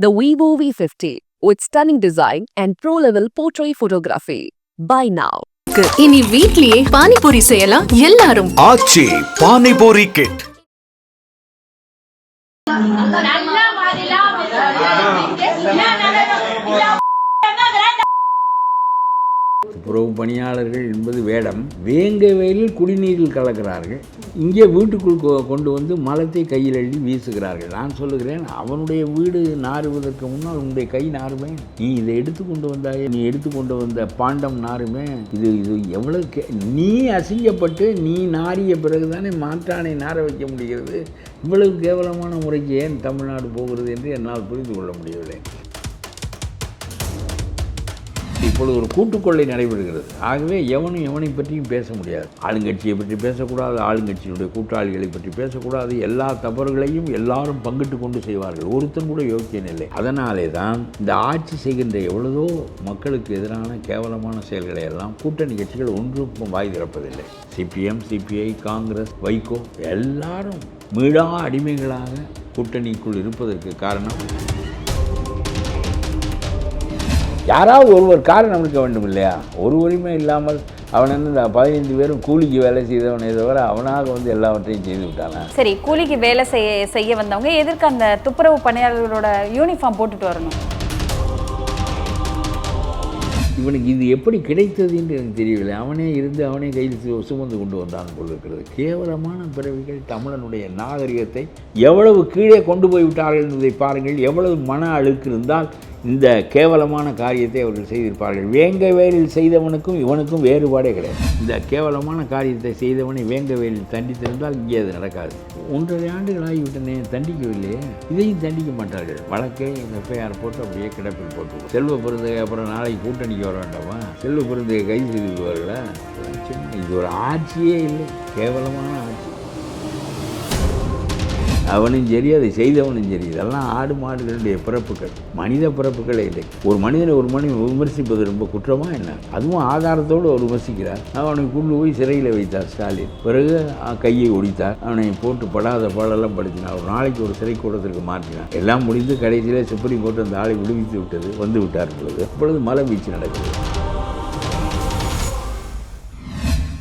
The Vivo V50 with stunning design and pro-level portrait photography. Buy now. இனி வீட்லயே பானிபூரி செய்யலாம் எல்லாரும் ஆச்சி பானிபூரி கிட் துப்புரவு பணியாளர்கள் என்பது வேடம். வேங்க வயலில் குடிநீரில் கலக்கிறார்கள். இங்கே வீட்டுக்குள் கொ- கொண்டு வந்து மலத்தை கையில் எழுதி வீசுகிறார்கள். நான் சொல்லுகிறேன் அவனுடைய வீடு நாறுவதற்கு முன்னால் உன்னுடைய கை நாறுமே நீ இதை எடுத்து கொண்டு வந்தாயே நீ எடுத்து கொண்டு வந்த பாண்டம் நாறுமே. இது இது எவ்வளவு கே- நீ அசிங்கப்பட்டு நீ நாறிய பிறகுதானே மாற்றானை நார வைக்க முடிகிறது. இவ்வளவு கேவலமான முறைக்கு ஏன் தமிழ்நாடு போகிறது என்று என்னால் புரிந்து கொள்ள முடியவில்லை. இப்பொழுது ஒரு கூட்டுக்கொள்ளை நடைபெறுகிறது. ஆகவே எவனும் எவனை பற்றியும் பேச முடியாது. ஆளுங்கட்சியை பற்றி பேசக்கூடாது ஆளுங்கட்சியினுடைய கூட்டாளிகளை பற்றி பேசக்கூடாது. எல்லா தவறுகளையும் எல்லாரும் பங்கிட்டு கொண்டு செய்வார்கள். ஒருத்தன் கூட யோக்கியம் இல்லை. அதனாலே தான் இந்த ஆட்சி செய்கின்ற எவ்வளவோ மக்களுக்கு எதிரான கேவலமான செயல்களை எல்லாம் கூட்டணி கட்சிகள் ஒன்றும் வாய் திறப்பதில்லை. சிபிஎம் சிபிஐ காங்கிரஸ் வைகோ எல்லாரும் மீளா அடிமைகளாக கூட்டணிக்குள் இருப்பதற்கு காரணம் யாராவது ஒருவர் காரணம் இருக்க வேண்டும் இல்லையா? ஒரு உரிமை இல்லாமல் அவன் என்ன இந்த பதினைந்து பேரும் கூலிக்கு வேலை செய்தவனே தவிர அவனாக வந்து எல்லாவற்றையும் செய்து விட்டானா? சரி கூலிக்கு வேலை செய்ய செய்ய வந்தவங்க எதற்கு அந்த துப்புரவு பணியாளர்களோட யூனிஃபார்ம் போட்டுட்டு வரணும்? இவனுக்கு இது எப்படி கிடைத்தது என்று எனக்கு தெரியவில்லை. அவனே இருந்து அவனே கையில் சுமந்து கொண்டு வந்தான் போல் இருக்கிறது. கேவலமான பிறவிகள் தமிழனுடைய நாகரிகத்தை எவ்வளவு கீழே கொண்டு போய் விட்டார்கள் என்பதை பாருங்கள். எவ்வளவு மன அழுக்கு இருந்தால் இந்த கேவலமான காரியத்தை அவர்கள் செய்திருப்பார்கள். வேங்க வேலில் செய்தவனுக்கும் இவனுக்கும் வேறுபாடே கிடையாது. இந்த கேவலமான காரியத்தை செய்தவனை வேங்க வேலில் தண்டித்திருந்தால் இங்கே அது நடக்காது. ஒன்றரை ஆண்டுகள் ஆகிவிட்டனே தண்டிக்கவில்லையே இதையும் தண்டிக்க மாட்டார்கள். வழக்கை எஃப்ஐஆர் போட்டு அப்படியே கிடப்பில் போட்டு செல்வ பெருந்தகை அப்புறம் நாளைக்கு கூட்டணிக்கு வர வேண்டாமா? செல்வ பெருந்தகை கைது செய்து இது ஒரு ஆட்சியே இல்லை. கேவலமான ஆட்சி. அவனும் சரி அதை செய்தவனும் சரி. இதெல்லாம் ஆடு மாடுகளுடைய பிறப்புகள் மனித பிறப்புகளே இல்லை. ஒரு மனிதனை ஒரு மனிதன் விமர்சிப்பது ரொம்ப குற்றமா என்ன? அதுவும் ஆதாரத்தோடு அவர் விமர்சிக்கிறார். அவனை கொண்டு போய் சிறையில் வைத்தார் ஸ்டாலின். பிறகு கையை ஒடித்தார். அவனை போட்டு படாத பாடெல்லாம் படுத்தினார் ஒரு நாளைக்கு ஒரு சிறை கூடத்திற்கு மாற்றினார். எல்லாம் முடிந்து கடைசியில் சுப்ரீம் கோர்ட் அந்த ஆளை விடுவித்து விட்டது வந்து விட்டார் பொழுது. அப்பொழுது மலை வீச்சு நடக்கிறது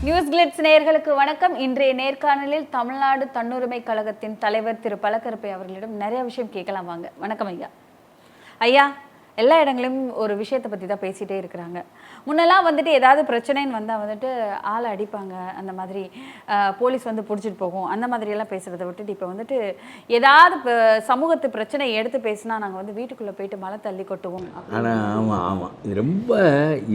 நியூஸ் கிளிட்ஸ் நேயர்களுக்கு வணக்கம். இன்றைய நேர்காணலில் தமிழ்நாடு தன்னுரிமை கழகத்தின் தலைவர் திரு பலகருப்பை அவர்களிடம் நிறைய விஷயம் கேட்கலாம் வாங்க. வணக்கம் ஐயா. ஐயா எல்லா இடங்களிலும் ஒரு விஷயத்தை பற்றி தான் பேசிகிட்டே இருக்கிறாங்க. முன்னெல்லாம் வந்துட்டு ஏதாவது பிரச்சனைன்னு வந்தால் வந்துட்டு ஆளை அடிப்பாங்க. அந்த மாதிரி போலீஸ் வந்து பிடிச்சிட்டு போகும். அந்த மாதிரியெல்லாம் பேசுகிறத விட்டுட்டு இப்போ வந்துட்டு ஏதாவது சமூகத்து பிரச்சனை எடுத்து பேசினா நாங்கள் வந்து வீட்டுக்குள்ளே போயிட்டு மழை தள்ளி கொட்டுவோம். ஆனால் ஆமாம் ஆமாம் இது ரொம்ப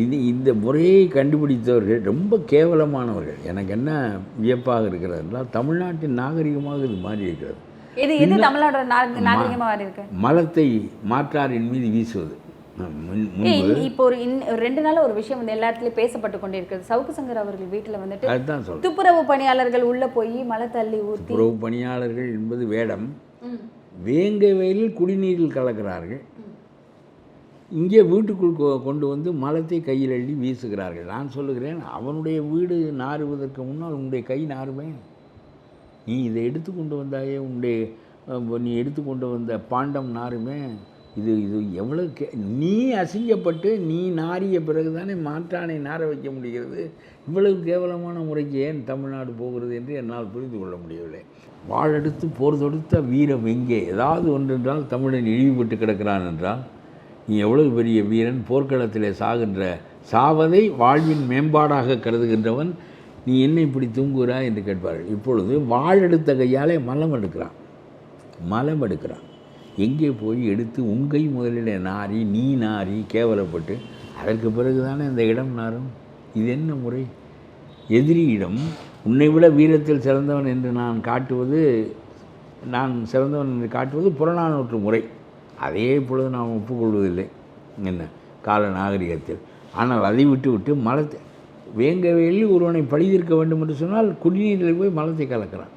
இது இந்த முறையை கண்டுபிடித்தவர்கள் ரொம்ப கேவலமானவர்கள். எனக்கு என்ன வியப்பாக இருக்கிறதுனால் தமிழ்நாட்டின் நாகரிகமாக இது மாறி இருக்கிறது. இது எது தமிழ்நாடு நாகரிகமாக வர இருக்கு. மலத்தை மாற்றாரின் மீது வீசுவது. இப்போ ஒரு ரெண்டு நாள் ஒரு விஷயம் வந்து எல்லா இடத்துலயும் பேசப்பட்டு கொண்டிருக்கிறது. சவுக்கு சங்கர் அவர்கள் வீட்டுல வந்துட்டு துப்புரவு பணியாளர்கள் உள்ள போய் மழை தள்ளி ஊத்தி துப்புரவு பணியாளர்கள் என்பது வேடம். வேங்க வயலில் குடிநீரில் கலக்கிறார்கள். இங்கே வீட்டுக்குள் கொண்டு வந்து மலத்தை கையில் அள்ளி வீசுகிறார்கள். நான் சொல்லுகிறேன் அவனுடைய வீடு நாறுவதற்கு முன்னால் உன்னுடைய கை நாறுமே. நீ இதை எடுத்து கொண்டு வந்தாயே உன்னுடைய நீ எடுத்து கொண்டு வந்த பாண்டம் நாருமே இது இது எவ்வளோ கே நீ அசிங்கப்பட்டு நீ நாறிய பிறகுதானே மாற்றானை நார வைக்க முடிகிறது? இவ்வளவு கேவலமான முறைக்கு ஏன் தமிழ்நாடு போகிறது என்று என்னால் புரிந்து கொள்ள முடியவில்லை. வாழெடுத்து போர் தொடுத்த வீரம் எங்கே? ஏதாவது ஒன்றென்றால் தமிழன் இழிவுபட்டு கிடக்கிறான் என்றால் நீ எவ்வளவு பெரிய வீரன்? போர்க்களத்திலே சாகின்ற சாவதை வாழ்வின் மேம்பாடாக கருதுகின்றவன் நீ என்ன இப்படி தூங்குகிறாய் என்று கேட்பார்கள். இப்பொழுது வாழெடுத்த கையாலே மலம் எடுக்கிறான். மலம் எடுக்கிறான். எங்கே போய் எடுத்து உங்கை முதலிட முதலில் நாரி நீ நாரி கேவலப்பட்டு அதற்கு பிறகு தானே அந்த இடம் நாரும் இது என்ன முறை? எதிரியிடம் உன்னை விட வீரத்தில் சிறந்தவன் என்று நான் காட்டுவது நான் சிறந்தவன் என்று காட்டுவது புறநானூற்று முறை. அதே பொழுது நாம் ஒப்புக்கொள்வதில்லை. என்ன? கால நாகரிகத்தில். ஆனால் அதை விட்டு விட்டு மலத்தை வேங்க வேங்கவையில் ஒருவனை பழிதீர்க்க வேண்டும் என்று சொன்னால் குடிநீரில் போய் மலத்தை கலக்கிறான்.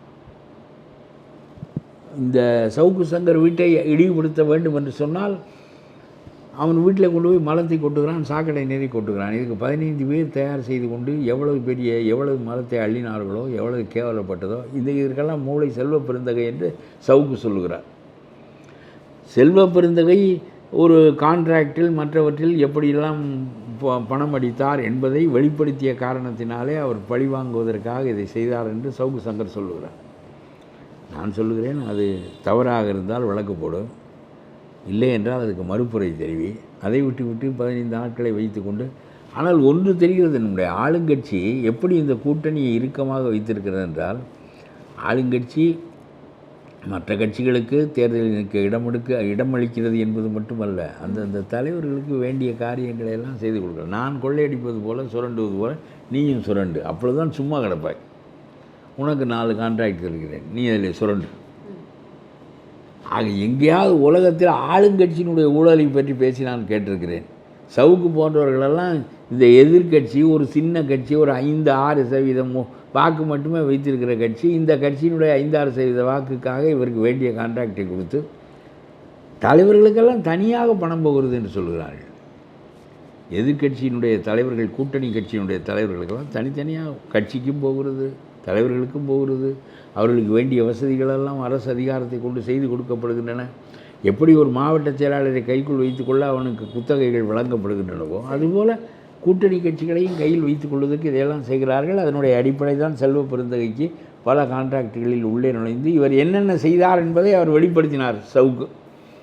இந்த சவுக்கு சங்கர் வீட்டை இழிவுபடுத்த வேண்டும் என்று சொன்னால் அவன் வீட்டில் கொண்டு போய் மலத்தை கொட்டுகிறான் சாக்கடை நீரை கொட்டுகிறான். இதுக்கு பதினைந்து பேர் தயார் செய்து கொண்டு எவ்வளவு பெரிய எவ்வளவு மலத்தை அள்ளினார்களோ எவ்வளவு கேவலப்பட்டதோ இந்த இதற்கெல்லாம் மூளை செல்வ பெருந்தகை என்று சவுக்கு சொல்லுகிறார். செல்வ பெருந்தகை ஒரு கான்ட்ராக்டில் மற்றவற்றில் எப்படியெல்லாம் பணம் அடித்தார் என்பதை வெளிப்படுத்திய காரணத்தினாலே அவர் பழி வாங்குவதற்காக இதை செய்தார் என்று சவுக்கு சங்கர் சொல்லுகிறார். நான் சொல்லுகிறேன் அது தவறாக இருந்தால் வழக்கு போடும். இல்லை என்றால் அதுக்கு மறுப்புரை தெரிவி. அதை விட்டு விட்டு பதினைந்து நாட்களை வைத்துக்கொண்டு ஆனால் ஒன்று தெரிகிறது நம்முடைய ஆளுங்கட்சி எப்படி இந்த கூட்டணியை இறுக்கமாக வைத்திருக்கிறது என்றால் ஆளுங்கட்சி மற்ற கட்சிகளுக்கு தேர்தலுக்கு இடமெடுக்க இடமளிக்கிறது என்பது மட்டுமல்ல அந்தந்த தலைவர்களுக்கு வேண்டிய காரியங்களை எல்லாம் செய்து கொடுக்குறோம் நான் கொள்ளையடிப்பது போல் சுரண்டுவது போல் நீயும் சுரண்டு. அப்பொழுதுதான் சும்மா கிடப்பாய். உனக்கு நாலு கான்ட்ராக்ட் இருக்கிறேன் நீ அதில் சுரண்டு. ஆக எங்கேயாவது உலகத்தில் ஆளுங்கட்சியினுடைய ஊழலை பற்றி பேசி நான் கேட்டிருக்கிறேன். சவுக்கு போன்றவர்களெல்லாம் இந்த எதிர்க்கட்சி ஒரு சின்ன கட்சி ஒரு ஐந்து ஆறு சதவீதம் வாக்கு மட்டுமே வைத்திருக்கிற கட்சி. இந்த கட்சியினுடைய ஐந்தாறு சதவீத வாக்குக்காக இவருக்கு வேண்டிய கான்ட்ராக்டை கொடுத்து தலைவர்களுக்கெல்லாம் தனியாக பணம் போகிறது என்று சொல்கிறார்கள். எதிர்க்கட்சியினுடைய தலைவர்கள் கூட்டணி கட்சியினுடைய தலைவர்களுக்கெல்லாம் தனித்தனியாக கட்சிக்கும் போகிறது தலைவர்களுக்கும் போகிறது. அவர்களுக்கு வேண்டிய வசதிகளெல்லாம் அரசு அதிகாரத்தை கொண்டு செய்து கொடுக்கப்படுகின்றன. எப்படி ஒரு மாவட்ட செயலாளரை கைக்குள் வைத்துக்கொள்ள அவனுக்கு குத்தகைகள் வழங்கப்படுகின்றனவோ அதுபோல் கூட்டணி கட்சிகளையும் கையில் வைத்துக் கொள்வதற்கு இதையெல்லாம் செய்கிறார்கள். அதனுடைய அடிப்படை தான் செல்வ பெருந்தகைக்கு பல கான்ட்ராக்டுகளில் உள்ளே நுழைந்து இவர் என்னென்ன செய்தார் என்பதை அவர் வெளிப்படுத்தினார் சவுக்கு.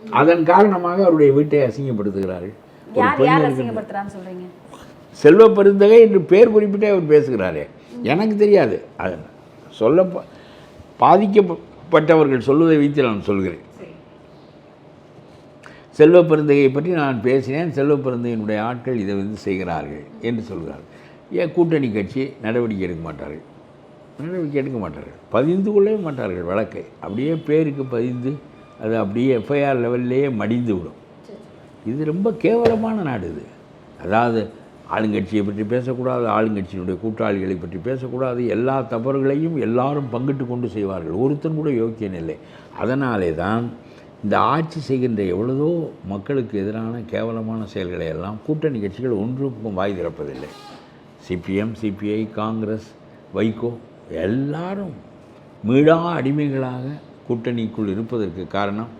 அதன் காரணமாக அவருடைய வீட்டை அசிங்கப்படுத்துகிறார்கள். செல்வ பெருந்தகை என்று பேர் குறிப்பிட்டே அவர் பேசுகிறாரே. எனக்கு தெரியாது. அது சொல்ல பாதிக்கப்பட்டவர்கள் சொல்வதை வைத்து நான் சொல்கிறேன். செல்வ பெருந்தகையை பற்றி நான் பேசினேன். செல்வ பெருந்தகையினுடைய ஆட்கள் இதை வந்து செய்கிறார்கள் என்று சொல்கிறார்கள் ஏன் கூட்டணி கட்சி நடவடிக்கை எடுக்க மாட்டார்கள். நடவடிக்கை எடுக்க மாட்டார்கள். பதிந்து கொள்ளவே மாட்டார்கள் வழக்கை. அப்படியே பேருக்கு பதிந்து அது அப்படியே எஃப்ஐஆர் லெவல்லையே மடிந்து விடும். இது ரொம்ப கேவலமான நாடு இது. அதாவது ஆளுங்கட்சியை பற்றி பேசக்கூடாது ஆளுங்கட்சியினுடைய கூட்டாளிகளை பற்றி பேசக்கூடாது. எல்லா தவறுகளையும் எல்லாரும் பங்கிட்டு கொண்டு செய்வார்கள். ஒருத்தன் கூட யோக்கியன் இல்லை. அதனாலே தான் இந்த ஆட்சி செய்கின்ற எவ்வளவோ மக்களுக்கு எதிரான கேவலமான செயல்களை எல்லாம் கூட்டணி கட்சிகள் ஒன்றுக்கும் வாய் திறப்பதில்லை. சிபிஎம் சிபிஐ காங்கிரஸ் வைகோ எல்லாரும் மீளா அடிமைகளாக கூட்டணிக்குள் இருப்பதற்கு காரணம்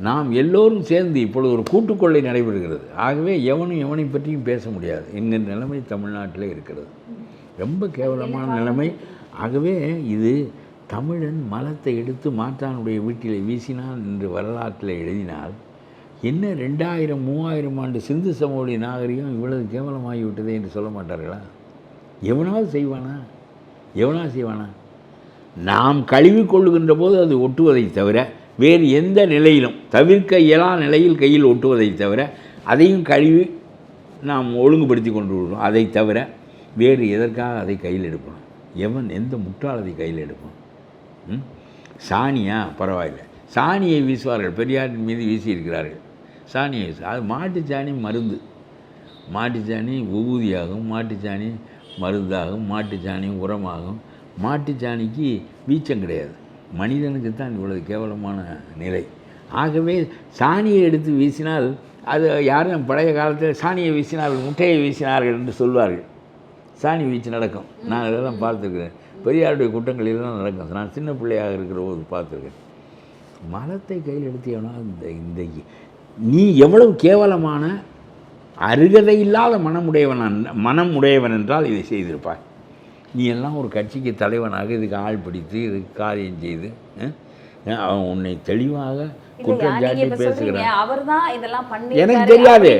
நாம் எல்லோரும் சேர்ந்து இப்பொழுது ஒரு கூட்டுக்கொள்ளை நடைபெறுகிறது. ஆகவே எவனும் எவனை பற்றியும் பேச முடியாது என்கிற நிலைமை தமிழ்நாட்டில் இருக்கிறது. ரொம்ப கேவலமான நிலைமை. ஆகவே இது தமிழன் மலத்தை எடுத்து மாற்றானுடைய வீட்டில் வீசினான் என்று வரலாற்றில் எழுதினால் என்ன ரெண்டாயிரம் மூவாயிரம் ஆண்டு சிந்து சமவெளி நாகரிகம் இவ்வளவு கேவலமாகிவிட்டதே என்று சொல்ல மாட்டார்களா? எவனாவது செய்வானா? எவனாவது செய்வானா? நாம் கழுவி கொள்ளுகின்ற போது அது ஒட்டுவதை தவிர வேறு எந்த நிலையிலும் தவிர்க்க இயலா நிலையில் கையில் ஒட்டுவதை தவிர அதையும் கழுவி நாம் ஒழுங்குபடுத்தி கொண்டு விடுவோம் அதை தவிர வேறு எதற்காக அதை கையில் எடுப்போம்? எவன் எந்த முட்டாளதை கையில் எடுப்பான்? சாணியா? பரவாயில்லை. சாணியை வீசுவார்கள். பெரியாரின் மீது வீசியிருக்கிறார்கள். சாணியை வீசு அது மாட்டுச் சாணி மருந்து. மாட்டுச்சாணி உபூதியாகும் மாட்டுச்சாணி மருந்தாகும் மாட்டுச்சாணி உரமாகும். மாட்டுச்சாணிக்கு வீச்சம் கிடையாது. மனிதனுக்கு தான் இவ்வளவு கேவலமான நிலை. ஆகவே சாணியை எடுத்து வீசினால் அது யாரும் பழைய காலத்தில் சாணியை வீசினார்கள் முட்டையை வீசினார்கள் என்று சொல்வார்கள். சாணி வீச்சு நடக்கும். நான் இதெல்லாம் பார்த்துருக்குறேன். பெரியாருடைய கூட்டங்கள் தான் நடக்கும். நான் சின்ன பிள்ளையாக இருக்கிற போது பார்த்துருக்கேன். மலத்தை கையில் எடுத்தியவனா இந்த இந்த நீ எவ்வளவு கேவலமான அருகதை இல்லாத மனமுடையவன் மனம் உடையவன் என்றால் இதை செய்திருப்பாய். நீ எல்லாம் ஒரு கட்சிக்கு தலைவனாக இதுக்கு ஆள் பிடித்து இதுக்கு காரியம் செய்து அவன் உன்னை தெளிவாக குற்றம் சாட்டி சொல்றீங்க பேசுகிறான். அவர்தான் இதெல்லாம் பண்ணி எனக்கு தெரியாது.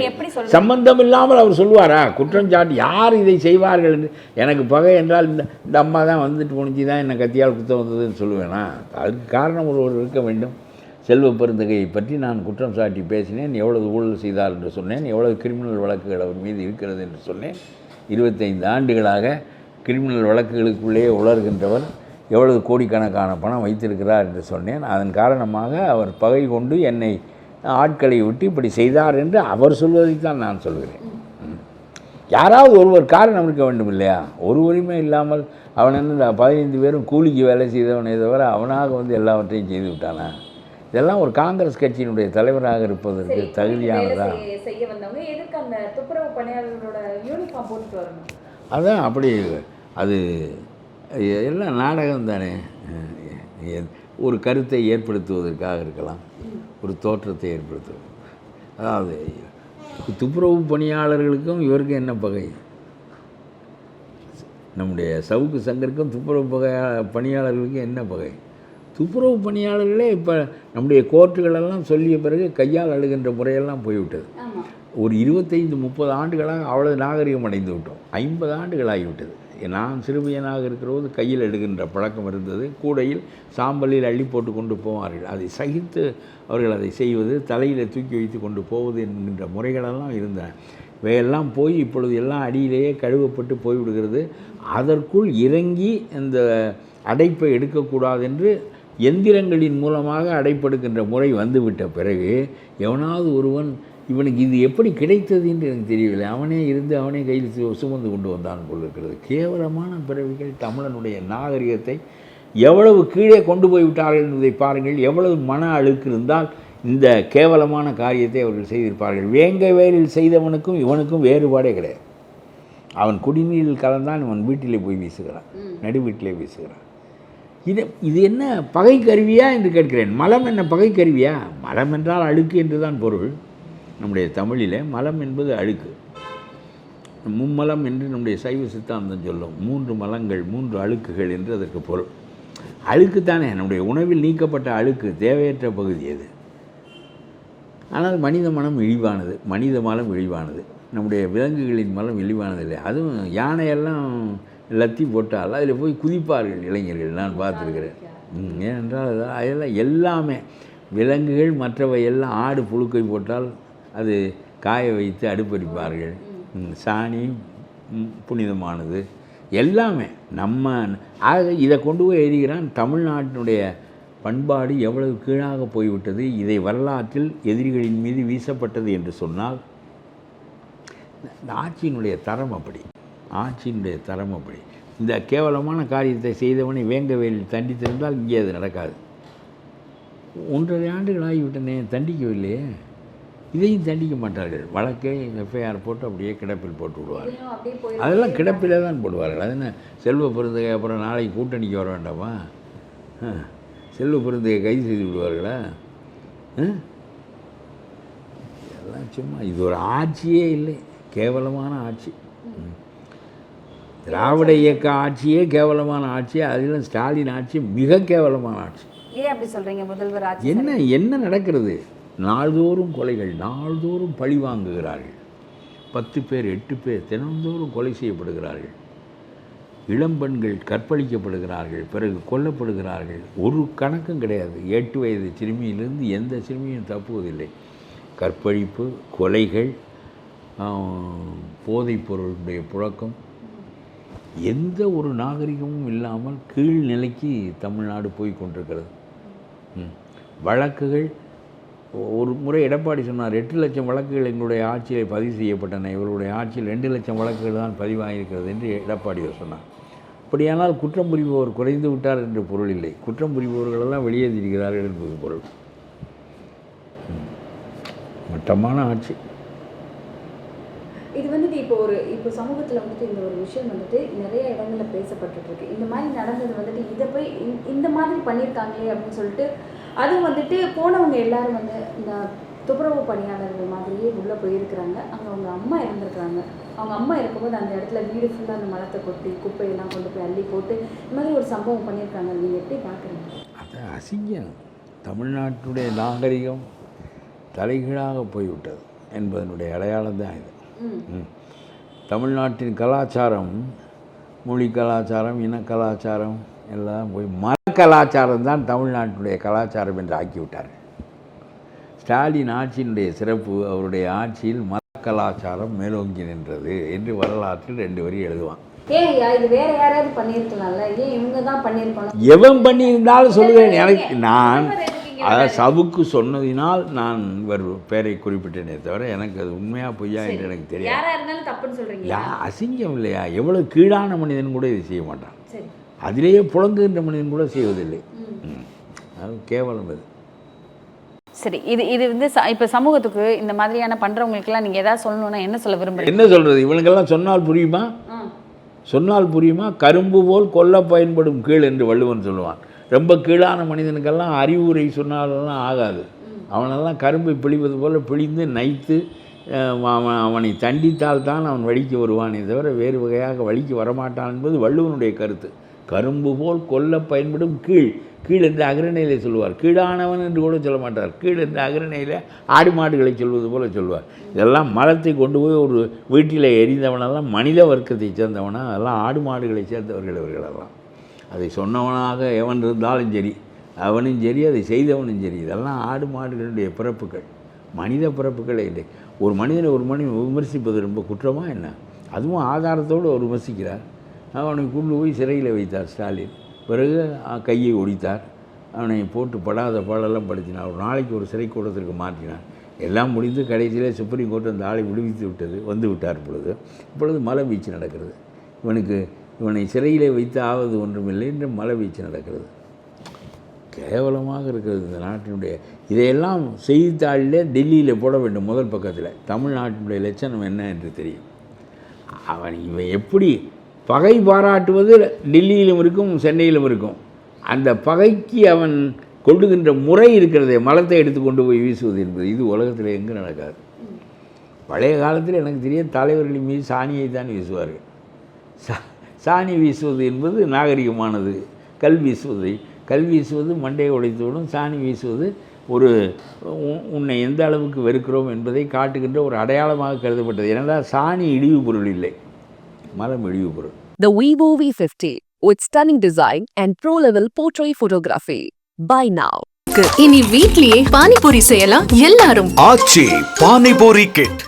சம்பந்தம் இல்லாமல் அவர் சொல்லுவாரா? குற்றம் சாட்டி யார் இதை செய்வார்கள் என்று? எனக்கு பகை என்றால் இந்த இந்த அம்மா தான் வந்துட்டு போனிச்சு தான் என்னை கத்தியால் குத்த வந்ததுன்னு சொல்லுவேனா? அதுக்கு காரணம் ஒருவர் இருக்க வேண்டும். செல்வ பெருந்தகையை பற்றி நான் குற்றம் சாட்டி பேசினேன். எவ்வளவு ஊழல் செய்தார் என்று சொன்னேன். எவ்வளவு கிரிமினல் வழக்குகள் அவர் மீது இருக்கிறது என்று சொன்னேன். இருபத்தைந்து ஆண்டுகளாக கிரிமினல் வழக்குகளுக்குள்ளே உலர்கின்றவர். எவ்வளவு கோடிக்கணக்கான பணம் வைத்திருக்கிறார் என்று சொன்னேன். அதன் காரணமாக அவர் பகை கொண்டு என்னை ஆட்களை விட்டு இப்படி செய்தார் என்று அவர் சொல்வதைத்தான் நான் சொல்கிறேன். யாராவது ஒருவர் காரணம் இருக்க வேண்டும் இல்லையா? ஒரு உரிமை இல்லாமல் அவன் என்ன பதினைந்து பேரும் கூலிக்கு வேலை செய்தவனே தவிர அவனாக வந்து எல்லாவற்றையும் செய்து விட்டானா? இதெல்லாம் ஒரு காங்கிரஸ் கட்சியினுடைய தலைவராக இருப்பதற்கு தகுதியானதா? அதான் அப்படி அது எல்லாம் நாடகம் தானே ஒரு கருத்தை ஏற்படுத்துவதற்காக இருக்கலாம். ஒரு தோற்றத்தை ஏற்படுத்தும் அதாவது துப்புரவு பணியாளர்களுக்கும் இவருக்கும் என்ன பகை? நம்முடைய சவுக்கு சங்கருக்கும் துப்புரவு பகை பணியாளர்களுக்கும் என்ன பகை? துப்புரவு பணியாளர்களே இப்போ நம்முடைய கோர்ட்டுகளெல்லாம் சொல்லிய பிறகு கையால் அழுகின்ற முறையெல்லாம் போய்விட்டது. ஒரு இருபத்தைந்து முப்பது ஆண்டுகளாக அவ்வளவு நாகரிகம் அடைந்து விட்டோம். ஐம்பது ஆண்டுகள் ஆகிவிட்டது. நான் சிறுமியனாக இருக்கிறபோது கையில் எடுக்கின்ற பழக்கம் இருந்தது. கூடையில் சாம்பலில் அள்ளி போட்டு கொண்டு போவார்கள். அதை சகித்து அவர்கள் அதை செய்வது தலையில் தூக்கி வைத்து கொண்டு போவது என்கின்ற முறைகளெல்லாம் இருந்தன. இவையெல்லாம் போய் இப்பொழுது எல்லாம் அடியிலேயே கழுவப்பட்டு போய்விடுகிறது. அதற்குள் இறங்கி இந்த அடைப்பை எடுக்கக்கூடாது என்று எந்திரங்களின் மூலமாக அடைப்படுகின்ற முறை வந்துவிட்ட பிறகு எவனாவது ஒருவன் இவனுக்கு இது எப்படி கிடைத்தது என்று எனக்கு தெரியவில்லை. அவனே இருந்து அவனே கையில் சுமந்து கொண்டு வந்தான் போல் இருக்கிறது. கேவலமான பிறவிகள் தமிழனுடைய நாகரிகத்தை எவ்வளவு கீழே கொண்டு போய் விட்டார்கள் என்பதை பாருங்கள். எவ்வளவு மன அழுக்கு இருந்தால் இந்த கேவலமான காரியத்தை அவர்கள் செய்திருப்பார்கள். வேங்க வேரில் செய்தவனுக்கும் இவனுக்கும் வேறுபாடே கிடையாது. அவன் குடிநீரில் கலந்தான் இவன் வீட்டிலே போய் வீசுகிறான். நடு வீட்டிலே வீசுகிறான். இது இது என்ன பகை கருவியா என்று கேட்கிறேன். மலம் என்ன பகை கருவியா மலம் என்றால் அழுக்கு என்று தான் பொருள். நம்முடைய தமிழில் மலம் என்பது அழுக்கு. மும்மலம் என்று நம்முடைய சைவ சித்தாந்தம் சொல்லும். மூன்று மலங்கள் மூன்று அழுக்குகள் என்று அதற்கு பொருள். அழுக்கு தானே நம்முடைய உணவில் நீக்கப்பட்ட அழுக்கு தேவையற்ற பகுதி அது. ஆனால் மனித மனம் இழிவானது மனித மலம் இழிவானது. நம்முடைய விலங்குகளின் மலம் இழிவானதில்லை அதுவும் யானையெல்லாம் லத்தி போட்டால் அதில் போய் குதிப்பார்கள் இளைஞர்கள் நான் பார்த்துருக்கிறேன். ஏனென்றால் அதெல்லாம் எல்லாமே விலங்குகள் மற்றவை எல்லாம் ஆடு புழுக்கை போட்டால் அது காய வைத்து அடுப்படிப்பார்கள். ம், சாணி புனிதமானது. எல்லாமே நம்ம ஆக இதை கொண்டு போய் எறிகிறான் தமிழ்நாட்டினுடைய பண்பாடு எவ்வளவு கீழாக போய்விட்டது இதை வரலாற்றில் எதிரிகளின் மீது வீசப்பட்டது என்று சொன்னால் இந்த ஆட்சியினுடைய தரம் அப்படி ஆட்சியினுடைய தரம் அப்படி. இந்த கேவலமான காரியத்தை செய்தவனை வேங்கவேலில் தண்டித்திருந்தால் இங்கே அது நடக்காது. ஒன்றரை ஆண்டுகள் ஆகிவிட்டனே தண்டிக்கவில்லையே. இதையும் தண்டிக்க மாட்டார்கள் வழக்கை எஃப்ஐஆர் போட்டு அப்படியே கிடப்பில் போட்டு விடுவார்கள். அதெல்லாம் கிடப்பிலே தான் போடுவார்கள். அது என்ன செல்வ பெருந்தகை அப்புறம் நாளைக்கு கூட்டணிக்கு வர வேண்டாமா? செல்வ பெருந்தகை கைது செய்து விடுவார்களா? ஆ? இதெல்லாம் சும்மா இது ஒரு ஆட்சியே இல்லை. கேவலமான ஆட்சி. திராவிட இயக்க ஆட்சியே கேவலமான ஆட்சி. அதிலும் ஸ்டாலின் ஆட்சி மிக கேவலமான ஆட்சி. ஏன் அப்படி சொல்றீங்க முதல்வர் ஆட்சி? என்ன என்ன நடக்கிறது? நாள்தோறும் கொலைகள் நாள்தோறும் பழி வாங்குகிறார்கள். பத்து பேர் எட்டு பேர் தினந்தோறும் கொலை செய்யப்படுகிறார்கள். இளம்பெண்கள் கற்பழிக்கப்படுகிறார்கள் பிறகு கொல்லப்படுகிறார்கள். ஒரு கணக்கும் கிடையாது. எட்டு வயது சிறுமியிலிருந்து எந்த சிறுமியும் தப்புவதில்லை. கற்பழிப்பு கொலைகள் போதைப் பொருளுடைய புழக்கம். எந்த ஒரு நாகரிகமும் இல்லாமல் கீழ்நிலைக்கு தமிழ்நாடு போய் கொண்டிருக்கிறது. ம். வழக்குகள் ஒரு முறை எடப்பாடி சொன்னார் எட்டு லட்சம் வழக்குகள் எங்களுடைய ஆட்சியில் பதிவு செய்யப்பட்டன. இவருடைய ஆட்சியில் ரெண்டு லட்சம் வழக்குகள் தான் பதிவாகியிருக்கிறது என்று எடப்பாடியார் சொன்னார். அப்படியானால் குற்றம் புரிபவர் குறைந்து விட்டார் என்று பொருள் இல்லை. குற்றம் புரிபவர்களெல்லாம் வெளியேறியிருக்கிறார்கள் என்பது பொருள். மட்டமான ஆட்சி. இது வந்துட்டு இப்போ ஒரு இப்போ சமூகத்தில் வந்துட்டு இந்த ஒரு விஷயம் வந்துட்டு நிறைய இடங்களில் பேசப்பட்டுருக்கு இந்த மாதிரி நடந்தது வந்துட்டு இதை போய் இந்த மாதிரி பண்ணியிருக்காங்களே அப்படின்னு சொல்லிட்டு அதுவும் வந்துட்டு போனவங்க எல்லாரும் வந்து இந்த துப்புரவு பணியாளர்கள் மாதிரியே உள்ள போயிருக்கிறாங்க. அங்க அவங்க அம்மா இருந்திருக்கிறாங்க. அவங்க அம்மா இருக்கும்போது அந்த இடத்துல வீடு ஃபுல்லாக அந்த மலத்தை கொட்டி குப்பையெல்லாம் கொண்டு போய் அள்ளி போட்டு இந்த மாதிரி ஒரு சம்பவம் பண்ணியிருக்காங்க. நீங்க எப்படி பார்க்குறீங்க? அது அசிங்கம். தமிழ்நாட்டுடைய நாகரிகம் தலைகீழாக போய்விட்டது என்பதனுடைய அடையாளம் தான் இது. ம். தமிழ்நாட்டின் கலாச்சாரம் மொழி கலாச்சாரம் இன கலாச்சாரம் எல்லாம் போய் மத கலாச்சாரம் தான் தமிழ்நாட்டினுடைய கலாச்சாரம் என்று ஆக்கிவிட்டார்கள். ஸ்டாலின் ஆட்சியினுடைய சிறப்பு அவருடைய ஆட்சியில் மத கலாச்சாரம் மேலோங்கி நின்றது என்று வரலாற்றில் ரெண்டு வரி எழுதுவான். எவன் பண்ணியிருந்தாலும் சொல்லுவேன். எனக்கு நான் அதாவது சவுக்கு சொன்னதினால் நான் இவர் பேரை குறிப்பிட்டேனே தவிர எனக்கு அது உண்மையா பொய்யா என்று எனக்கு யா அசிங்கம் இல்லையா? எவ்வளவு கீழான மனிதன் கூட இதை செய்ய மாட்டான். அதிலேயே புலங்குகின்ற மனிதன் கூட செய்வதில்லை. அது கேவலம் அது. சரி இது இது வந்து இப்ப சமூகத்துக்கு இந்த மாதிரியான பண்றவங்களுக்குலாம் நீங்க ஏதாவது சொல்லணும்னா என்ன சொல்ல விரும்புறீங்க? என்ன சொல்றது? இவனுக்கெல்லாம் சொன்னால் புரியுமா? சொன்னால் புரியுமா? கரும்பு போல் கொல்ல பயன்படும் கீழ் என்று வள்ளுவன் சொல்லுவான். ரொம்ப கீழான மனிதனுக்கெல்லாம் அறிவுரை சொன்னாலெல்லாம் ஆகாது. அவனெல்லாம் கரும்பை பிழிவது போல் பிழிந்து நைத்து அவன் அவனை தண்டித்தால் தான் அவன் வழிக்கு வருவானே தவிர வேறு வகையாக வழிக்கு வரமாட்டான் என்பது வள்ளுவனுடைய கருத்து. கரும்பு போல் கொல்ல பயன்படும் கீழ். கீழ் என்று அகரணையிலே சொல்லுவார் கீழானவன் என்று கூட சொல்ல மாட்டார். கீழ் என்று அகரணையில் ஆடு மாடுகளை சொல்வது போல சொல்வார். இதெல்லாம் மரத்தை கொண்டு போய் ஒரு வீட்டில் எரிந்தவனெல்லாம் மனித வர்க்கத்தை சேர்ந்தவனா அதெல்லாம் ஆடு மாடுகளை சேர்ந்தவர்கள் இவர்களெல்லாம். அதை சொன்னவனாக எவன் இருந்தாலும் சரி அவனும் சரி அதை செய்தவனும் சரி இதெல்லாம் ஆடு மாடுகளுடைய பிறப்புகள் மனித பிறப்புகளே இல்லை. ஒரு மனிதனை ஒரு மனிதன் விமர்சிப்பது ரொம்ப குற்றமாக என்ன? அதுவும் ஆதாரத்தோடு விமர்சிக்கிறார். அவனை கொண்டு போய் சிறையில் வைத்தார் ஸ்டாலின். பிறகு கையை ஒடித்தார். அவனை போட்டு படாத பாடெல்லாம் படுத்தினார். ஒரு நாளைக்கு ஒரு சிறை கூடத்திற்கு மாற்றினார். எல்லாம் முடிந்து கடைசியிலே சுப்ரீம் கோர்ட் அந்த ஆளை விடுவித்து விட்டது வந்து விட்டார் பொழுது. இப்பொழுது மலை வீச்சு நடக்கிறது. இவனுக்கு இவனை சிறையிலே வைத்து ஆவது ஒன்றுமில்லை என்று மலை வீச்சு நடக்கிறது. கேவலமாக இருக்கிறது இந்த நாட்டினுடைய இதையெல்லாம் செய்தித்தாளில் டெல்லியில் போட வேண்டும் முதல் பக்கத்தில். தமிழ்நாட்டினுடைய லட்சணம் என்ன என்று தெரியும். அவன் இவன் எப்படி பகை பாராட்டுவது டெல்லியிலும் இருக்கும் சென்னையிலும் இருக்கும். அந்த பகைக்கு அவன் கொள்ளுகின்ற முறை இருக்கிறதே மலத்தை எடுத்து கொண்டு போய் வீசுவது என்பது. இது உலகத்தில் எங்கே நடக்காது. பழைய காலத்தில் எனக்கு தெரிய தலைவர்களின் மீது சாணியை தான் வீசுவார்கள். சா சாணி வீசுவது என்பது நாகரிகமானது. கல் வீசுவது கல் வீசுவது மண்டையை உடைத்துவிடும் சாணி வீசுவது ஒரு உ- உன்னை எந்த அளவுக்கு வெறுக்கிறோம் என்பதை காட்டுகின்ற ஒரு அடையாளமாக கருதப்பட்டது. ஏனென்றால் சாணி இழிவு பொருள் இல்லை. மரம் இழிவு பொருள் The Vivo V50 with stunning design and pro-level portrait photography. Buy now. இனி வீட்லயே பானிபூரி செய்யலாம் எல்லாரும் ஆச்சி பானிபூரி கிட்